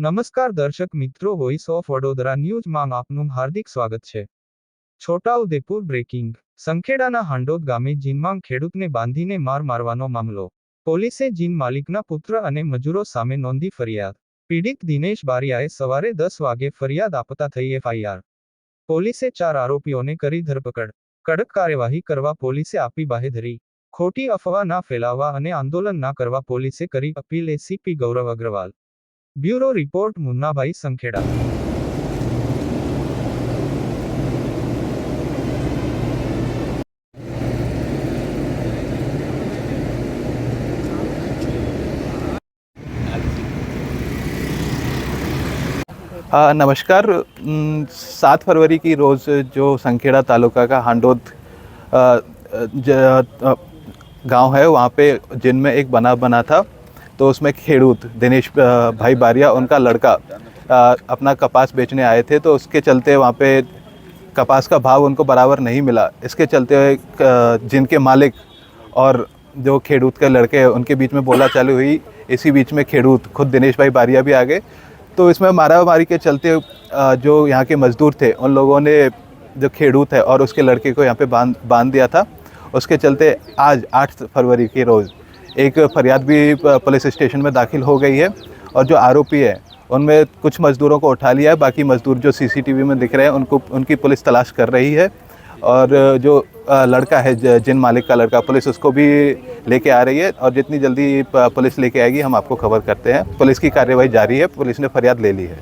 નમસ્કાર દર્શક મિત્રો વોઇસ ઓફ વડોદરા ન્યૂઝમાં આપનું હાર્દિક સ્વાગત છે. છોટાઉદેપુર બ્રેકિંગ. સંખેડાના હાંડોદ ગામે જીનમાં ખેડૂતને બાંધીને માર મારવાનો મામલો. પોલીસે જીન માલિકના પુત્ર અને મજૂરો સામે નોંધી ફરિયાદ. પીડિત દિનેશ બારિયાએ સવારે દસ વાગે ફરિયાદ આપતા થઈ એફઆઈઆર. પોલીસે ચાર આરોપીઓને કરી ધરપકડ. કડક કાર્યવાહી કરવા પોલીસે આપી બાહેધરી. ખોટી અફવા ના ફેલાવવા અને આંદોલન ના કરવા પોલીસે કરી appeal ACP Gaurav Agrawal. Bureau report Munnabhai Sankheda आ, नमस्कार सात फरवरी की रोज़ जो संखेड़ा तालुका का हांडोद गाँव है वहाँ पे जिनमें एक बना बना था तो उसमें खेडूत, दिनेश भाई बारिया, उनका लड़का अपना कपास बेचने आए थे तो उसके चलते वहाँ पे कपास का भाव उनको बराबर नहीं मिला। इसके चलते जिनके मालिक और जो खेडूत के लड़के हैं, उनके बीच में बोला चालू हुई। इसी बीच में खेडूत, खुद दिनेश भाई बारिया भी आ गए। तो इसमें मारामारी के चलते जो यहाँ के मजदूर थे, उन लोगों ने जो खेडूत है और उसके लड़के को यहाँ पे बाँध बाँध दिया था। उसके चलते आज 8 फरवरी के रोज़ एक फरियाद भी पुलिस स्टेशन में दाखिल हो गई है और जो आरोपी है, उनमें कुछ मज़दूरों को उठा लिया है, बाकी मज़दूर जो सीसीटीवी में दिख रहे हैं, उनको, उनकी पुलिस तलाश कर रही है और जो लड़का है जिन मालिक का लड़का, पुलिस उसको भी लेके आ रही है और जितनी जल्दी पुलिस लेके आएगी, हम आपको खबर करते हैं। पुलिस की कार्यवाही जारी है, पुलिस ने फरियाद ले ली है।